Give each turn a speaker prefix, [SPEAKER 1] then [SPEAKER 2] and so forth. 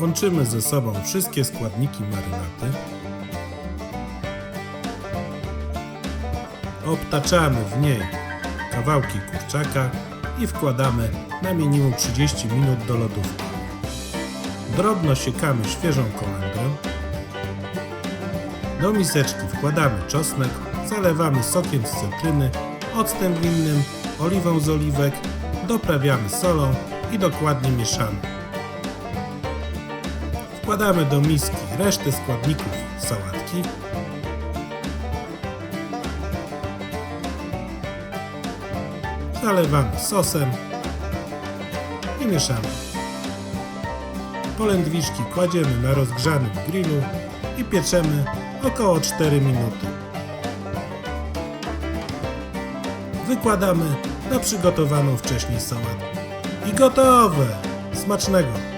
[SPEAKER 1] Łączymy ze sobą wszystkie składniki marynaty. Obtaczamy w niej kawałki kurczaka i wkładamy na minimum 30 minut do lodówki. Drobno siekamy świeżą kolendrę. Do miseczki wkładamy czosnek, zalewamy sokiem z cytryny, octem winnym, oliwą z oliwek, doprawiamy solą i dokładnie mieszamy. Wkładamy do miski resztę składników sałatki. Zalewamy sosem i mieszamy. Polędwiczki kładziemy na rozgrzanym grillu i pieczemy około 4 minuty. Wykładamy na przygotowaną wcześniej sałatkę. I gotowe! Smacznego!